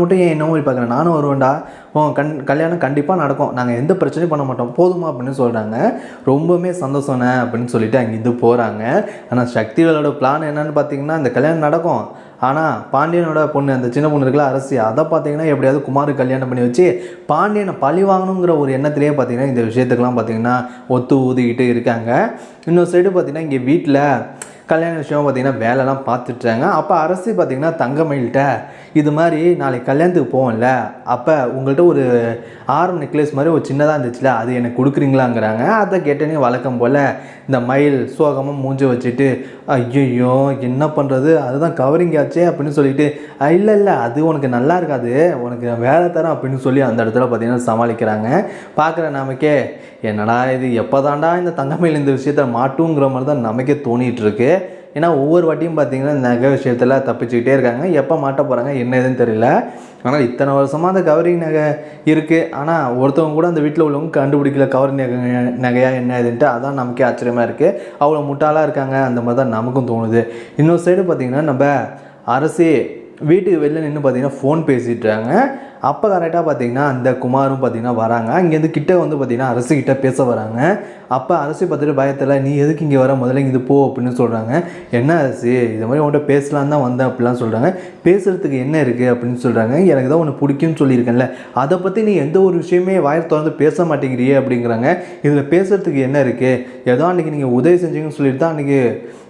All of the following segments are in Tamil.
மட்டும் ஏன் என்ன மாதிரி பார்க்குறேன். நானும் வருவேன்டா. ஓ கண் கல்யாணம் கண்டிப்பாக நடக்கும். நாங்கள் எந்த பிரச்சனையும் பண்ண மாட்டோம். போதுமா அப்படின்னு சொல்கிறாங்க ரொம்பவுமே சந்தோஷண்ணே அப்படின்னு சொல்லிட்டு அங்கேருந்து போகிறாங்க ஆனால் சக்திகளோட பிளான் என்னன்னு பார்த்தீங்கன்னா இந்த கல்யாணம் நடக்கும். ஆனால் பாண்டியனோட பொண்ணு அந்த சின்ன பொண்ணு இருக்கல அரசி அதை பார்த்தீங்கன்னா எப்படியாவது குமார் கல்யாணம் பண்ணி வச்சு பாண்டியனை பழி வாங்கணுங்கிற ஒரு எண்ணத்திலேயே பார்த்தீங்கன்னா இந்த விஷயத்துக்கெல்லாம் பார்த்தீங்கன்னா ஒத்து ஊதிக்கிட்டு இருக்காங்க. இன்னொரு சைடு பார்த்தீங்கன்னா இங்கே வீட்டில் கல்யாண விஷயம் பார்த்திங்கன்னா வேலைலாம் பார்த்துட்றாங்க அப்போ அரசு பார்த்தீங்கன்னா தங்கமயில்கிட்ட இது மாதிரி நாளைக்கு கல்யாணத்துக்கு போவோம்ல அப்போ உங்கள்கிட்ட ஒரு ஆரம் நெக்லஸ் மாதிரி ஒரு சின்னதாக இருந்துச்சுல அது எனக்கு கொடுக்குறீங்களாங்கிறாங்க. அதை கேட்டேனே வழக்கம் போல் இந்த மயில் சோகமாக மூஞ்சி வச்சுட்டு ஐயோ என்ன பண்ணுறது அதுதான் கவரிங் ஆச்சே அப்படின்னு சொல்லிட்டு இல்லை இல்லை அது உனக்கு நல்லா இருக்காது. உனக்கு நான் வேலை தரேன் அப்படின்னு சொல்லி அந்த இடத்துல பார்த்திங்கன்னா சமாளிக்கிறாங்க. பார்க்குற நமக்கே என்னடா இது எப்போ தாண்டா இந்த தங்கமயில் இந்த விஷயத்த மாட்டுங்கிற மாதிரி தான் நமக்கே தோணிகிட்டு இருக்கு. ஏன்னா ஒவ்வொரு வாட்டியும் பார்த்தீங்கன்னா நகை விஷயத்தில் தப்பிச்சுக்கிட்டே இருக்காங்க. எப்போ மாட்ட போகிறாங்க என்ன ஏதுன்னு தெரியல. ஆனால் இத்தனை வருஷமாக அந்த கவரிங் நகை இருக்குது ஆனால் ஒருத்தவங்க கூட அந்த வீட்டில் உள்ளவங்க கண்டுபிடிக்கல கவரிங் நகை நகையா என்ன ஏதுன்ட்டு. அதான் நமக்கே ஆச்சரியமாக இருக்குது அவ்வளோ முட்டாளாக இருக்காங்க. அந்த மாதிரி தான் நமக்கும் தோணுது. இன்னொரு சைடு பார்த்திங்கன்னா நம்ம அரசு வீட்டுக்கு வெளில நின்று பார்த்தீங்கன்னா ஃபோன் பேசிட்டாங்க அப்போ கரெக்டாக பார்த்தீங்கன்னா அந்த குமாரும் பார்த்தீங்கன்னா வராங்க. இங்கேருந்து கிட்ட வந்து பார்த்திங்கன்னா அரசு பேச வராங்க. அப்போ அரசு பார்த்துட்டு பயத்தில் நீ எதுக்கு இங்கே வர? முதல்ல இங்கே போ அப்படின்னு சொல்கிறாங்க என்ன அரசு? இது மாதிரி உன்கிட்ட பேசலாம் தான் வந்தேன் அப்படிலாம் சொல்கிறாங்க பேசுகிறதுக்கு என்ன இருக்குது அப்படின்னு சொல்கிறாங்க எனக்கு தான் ஒன்று பிடிக்கும்னு சொல்லியிருக்கேன்ல. அதை பற்றி நீ எந்த ஒரு விஷயமே வாயில் திறந்து பேச மாட்டேங்கிறியே அப்படிங்கிறாங்க. இதில் பேசுகிறதுக்கு என்ன இருக்குது ஏதோ அன்றைக்கி நீங்கள் உதவி செஞ்சீங்கன்னு சொல்லிட்டு தான் அன்றைக்கி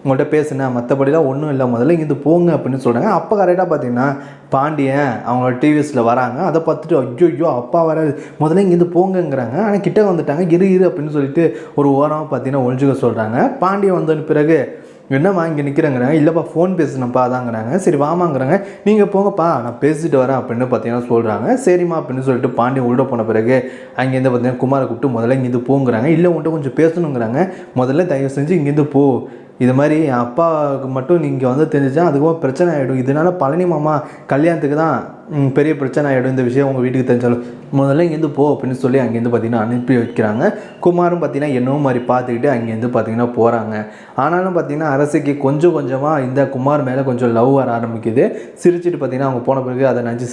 உங்கள்கிட்ட பேசுனேன். மற்றபடிலாம் ஒன்றும் இல்லை. முதல்ல இங்கேருந்து போங்க அப்படின்னு சொல்கிறாங்க அப்போ கரெக்டாக பார்த்தீங்கன்னா பாண்டியன் அவங்களோட டிவிஎஸில் வராங்க. அதை பார்த்துட்டு ஐயோ ஐயோ அப்பா வர முதல்ல இங்கேருந்து போங்கங்கிறாங்க. ஆனால் கிட்டே வந்துட்டாங்க. இரு இரு அப்படின்னு சொல்லிட்டு ஒரு ஓரமாக பார்த்தீங்கன்னா ஒழிஞ்சுக்க சொல்கிறாங்க பாண்டியன் வந்தன பிறகு என்னம்மா இங்கே நிற்கிறேங்கிறாங்க இல்லைப்பா ஃபோன் பேசுனப்பா அதாங்கிறாங்க. சரி வாமாங்கிறாங்க நீங்கள் போங்கப்பா நான் பேசிட்டு வரேன் அப்படின்னு பார்த்தீங்கன்னா சொல்கிறாங்க சரிம்மா அப்படின்னு சொல்லிட்டு பாண்டியன் உள்ள போன பிறகு அங்கேருந்து பார்த்தீங்கன்னா குமாரை கூப்பிட்டு முதல்ல இங்கேருந்து போங்கிறாங்க. இல்லை உன்ட்ட கொஞ்சம் பேசணுங்கிறாங்க. முதல்ல தயவு செஞ்சு இங்கேருந்து போ. இது மாதிரி என் அப்பாவுக்கு மட்டும் நீங்கள் வந்து தெரிஞ்சிச்சா அதுக்கப்புறம் பிரச்சனை ஆகிடும் இதனால பழனி மாமா கல்யாணத்துக்கு தான் பெரிய பிரச்சனை ஆகிடும் இந்த விஷயம் உங்கள் வீட்டுக்கு தெரிஞ்சாலும். முதல்ல இங்கேருந்து போ அப்படின்னு சொல்லி அங்கேருந்து பார்த்தீங்கன்னா அனுப்பி வைக்கிறாங்க. குமாரும் பார்த்தீங்கன்னா என்னவோ மாதிரி பார்த்துக்கிட்டு அங்கேருந்து பார்த்தீங்கன்னா போகிறாங்க ஆனாலும் பார்த்தீங்கன்னா அரசுக்கு கொஞ்சம் கொஞ்சமாக இந்த குமார் மேலே கொஞ்சம் லவ் வர ஆரம்பிக்குது. சிரிச்சிட்டு பார்த்தீங்கன்னா அவங்க போன பிறகு அதை நினச்சி